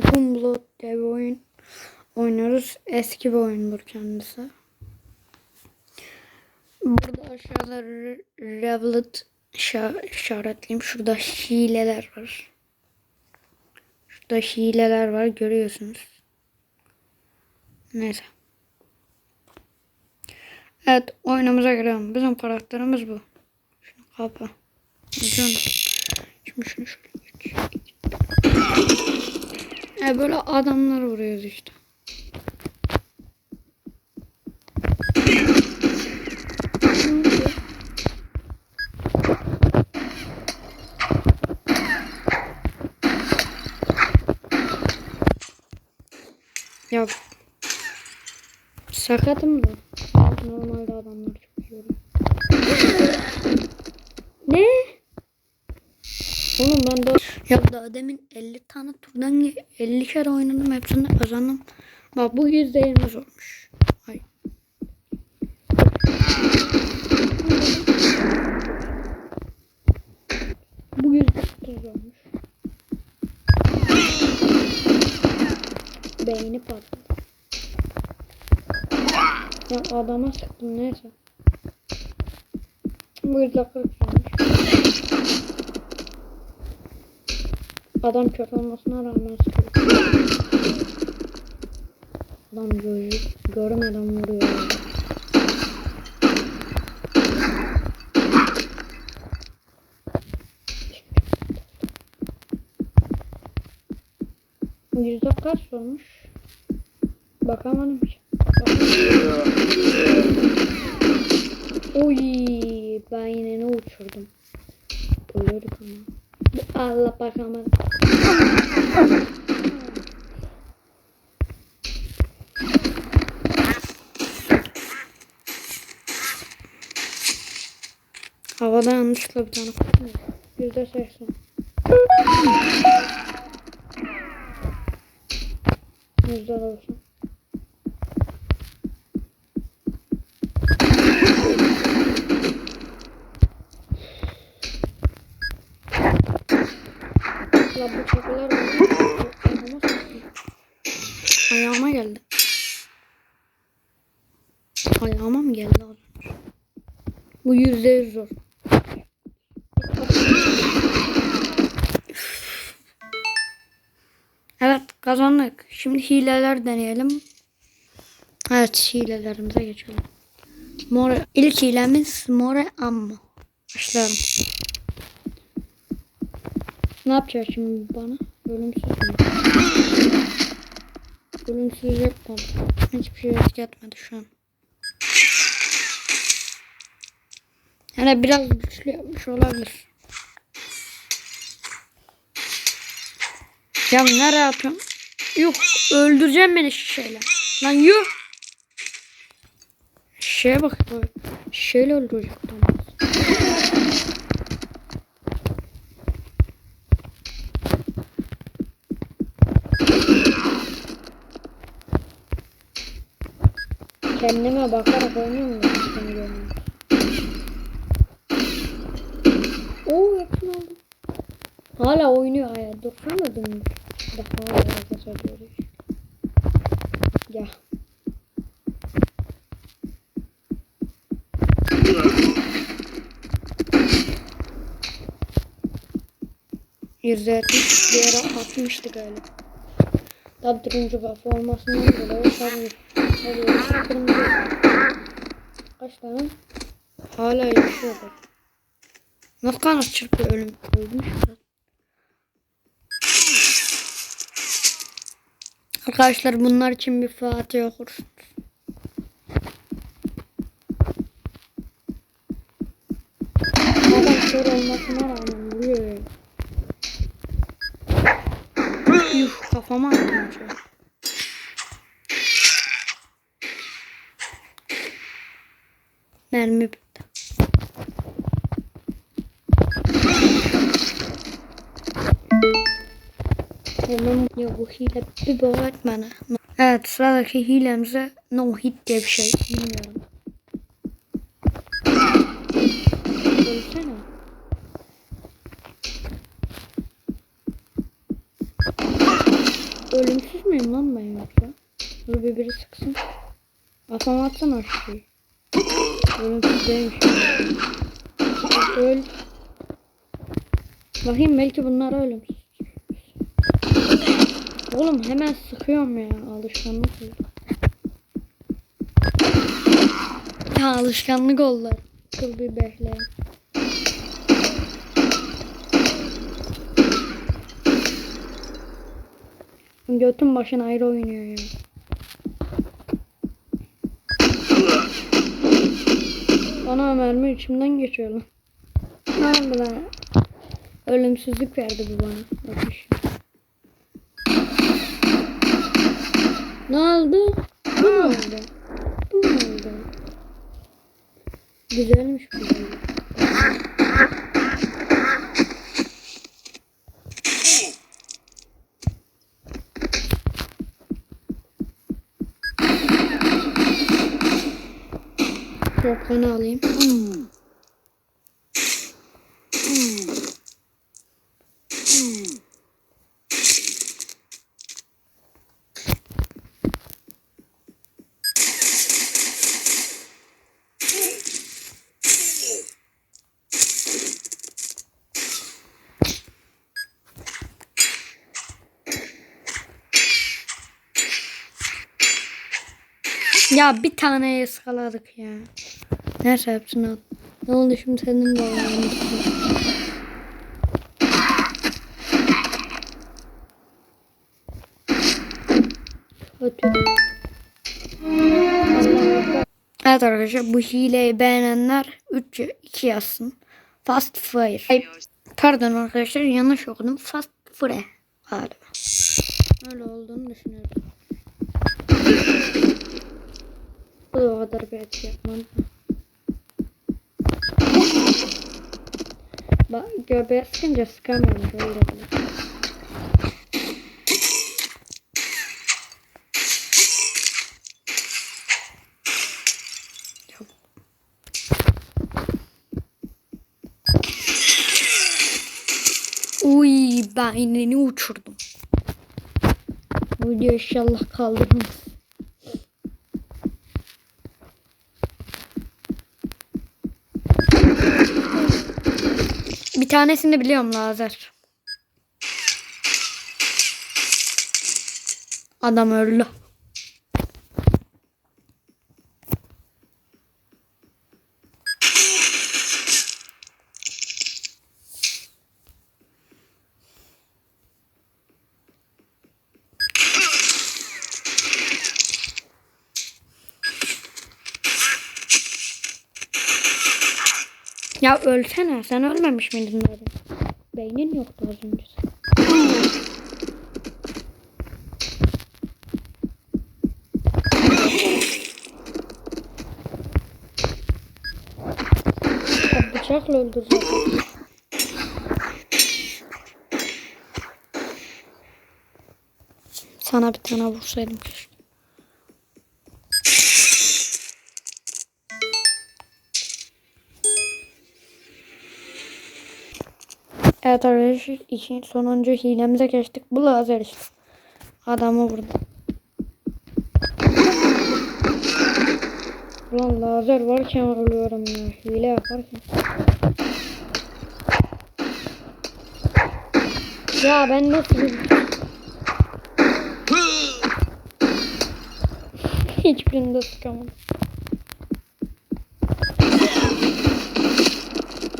Kung Blood diye oyun oynuyoruz. Eski bir oyundur kendisi. Burada aşağıda Re- Revlet işa- işaretleyeyim. Şurada hileler var. Şurada hileler var görüyorsunuz. Neyse. Evet oyunumuza girelim. Bizim karakterimiz bu. Şunu kapa. Şimdi şunu şöyle geç. E böyle adamlar vuruyoruz işte. Ya sakatım da. Normalde adamlar çok vuruyor. Ne? Oğlum ben de ya daha demin 50 tane turdan 50 kere oynadım hepsini kazandım. Bak bu %20 zormuş. Ay. Bu %30 zormuş. Beyni patladı. Ya adama sıktım neyse. Bu yüzden kırık olmuş. Adam kör olmasına rağmen. Adam gözü görmeden vuruyor. Yüzde kaç olmuş? Bakamadım ki. Oy, ben yine ne uçurdum. Ölüyorduk ama. Allah bakamadım. Havada yanlışlıkla bir tane koydum. Yüzde seksen. Yüzde doksan. La bu çakılar Ayağıma geldi. Ayağıma mı geldi? Bu yüzde yüz zor. Evet kazandık. Şimdi hileler deneyelim. Evet hilelerimize geçelim. More, ilk hilemiz More Ammo. Başlayalım. Ne yapacak şimdi bana? Ölümsüz mü? Ölümsüz mu? Hiçbir şey risk etmedi şu an. Yani biraz güçlü yapmış olabilir. Ya nereye atıyorsun? Yok öldüreceğim beni şişeyle. Lan yok. Şeye bak. Şişeyle öldürecek tamam. Kendime bakarak oynuyorum da seni görmüyorum. Oo yakın aldım. Hala oynuyor aya. Dursana dönmüş. Daha hala ediyoruz. Ya. Yüzde yetmiş bir ara atmıştı galiba. Turuncu kafa olmasından dolayı sarı sarı kırmızı. Kaç tane? Hala yaşıyor bak. Nasıl kanat çırpıyor ölüm ölmüş. Arkadaşlar bunlar için bir Fatih okursunuz. Adam kör olmasına rağmen vuruyor. Yuh kafama attım şöyle. Mermi bitti. Hemen ya bu hile bir bak etmene. Evet sıradaki hilemize no hit diye bir şey. Bilmiyorum. Ölümsüz müyüm lan ben yoksa? Dur bir biri sıksın. Kafama atsana şu şeyi. Ölümsüz değilmiş. Öl. Bakayım belki bunlar ölümsüz. Oğlum hemen sıkıyorum ya alışkanlık oldu. Ya alışkanlık oldu. Kıl bir bekle. Götün başına ayrı oynuyor ya. Bana mermi içimden geçiyor lan. Lan? Ölümsüzlük verdi bu bana. Bakış. Ne oldu? Bu mu oldu? Bu mu oldu? Güzelmiş bu. Şapkanı alayım. Ya bir tane ıskaladık ya. Neyse hepsini al. Ne oldu şimdi senin de. Evet arkadaşlar bu hileyi beğenenler 3 2 yazsın. Fast Fire. Ay, pardon arkadaşlar yanlış okudum. Fast Fire galiba. Öyle olduğunu düşünüyorum. Bu da o kadar bir etki yapmam. Bak göbeğe sıkınca sıkamıyorum böyle. oluyor. Uy beynini uçurdum. Video inşallah kaldırmaz. Bir tanesini biliyorum lazer. Adam öldü. Ya ölsene sen ölmemiş miydin dedim. Beynin yoktu az önce. Bıçakla öldürecek. Sana bir tane vursaydım keşke. Evet arkadaşlar işin sonuncu hilemize geçtik. Bu lazer işte. Adamı vurdu. Ulan lazer varken ölüyorum ya. Hile yaparken. Ya ben nasıl bir... Hiçbirinde sıkamadım.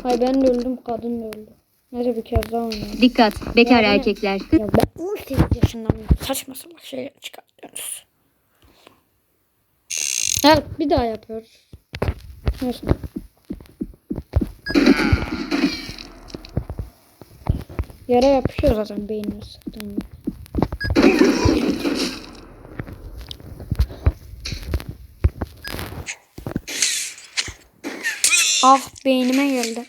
Ay ben de öldüm, kadın da öldü. Neyse bir kez daha oynayalım. Dikkat bekar Ya, erkekler. Ya ben 18 yaşındayım. Saçma salak şeyler çıkartıyorsunuz. Evet bir daha yapıyoruz. Neyse. Yere yapışıyor zaten beynine sıktığında. Ah beynime geldi.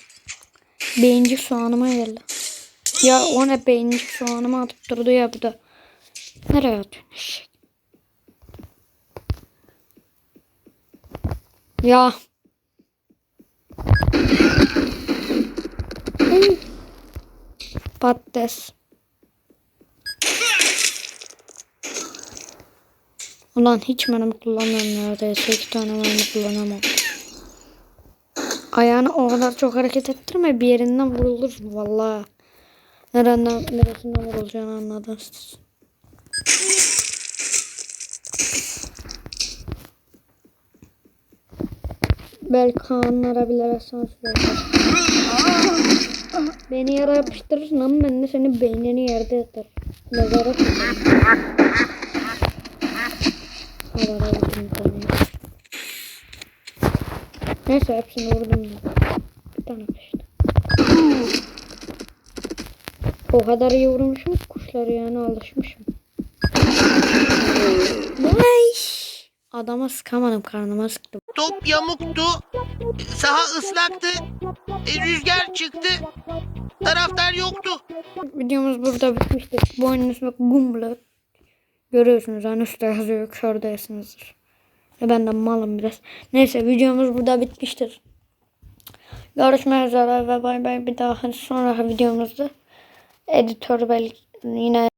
Beyincik soğanıma geldi. Ya o ne beyincik soğanıma atıp durdu ya bu da. Nereye atıyorsun? Ya. Patates. Ulan hiç mermi kullanmıyorum neredeyse. iki tane mermi kullanamam. Ayağını o kadar çok hareket ettirme bir yerinden vurulur vallahi. Nereden, neresinden vurulacağını anladın siz. Belki Kaanlara bile sansür eder. Beni yere yapıştırırsın ama ben de senin beynini yerde yatarım. Mezara tutarım. Havada vurdum tanıyor. Neyse hepsini vurdum. ya. Bir tane kaçtı. O kadar iyi vurmuşum kuşları yani alışmışım. Vay! Adama sıkamadım karnıma sıktım. Top yamuktu. Saha ıslaktı. E, rüzgar çıktı. Taraftar yoktu. Videomuz burada bitmiştir. Bu oyunun ismi Gumblet. Görüyorsunuz hani üstte yazıyor kördeysinizdir. E ben de malım biraz. Neyse videomuz burada bitmiştir. Görüşmek üzere ve bay bay bir daha sonraki videomuzda editör belki yine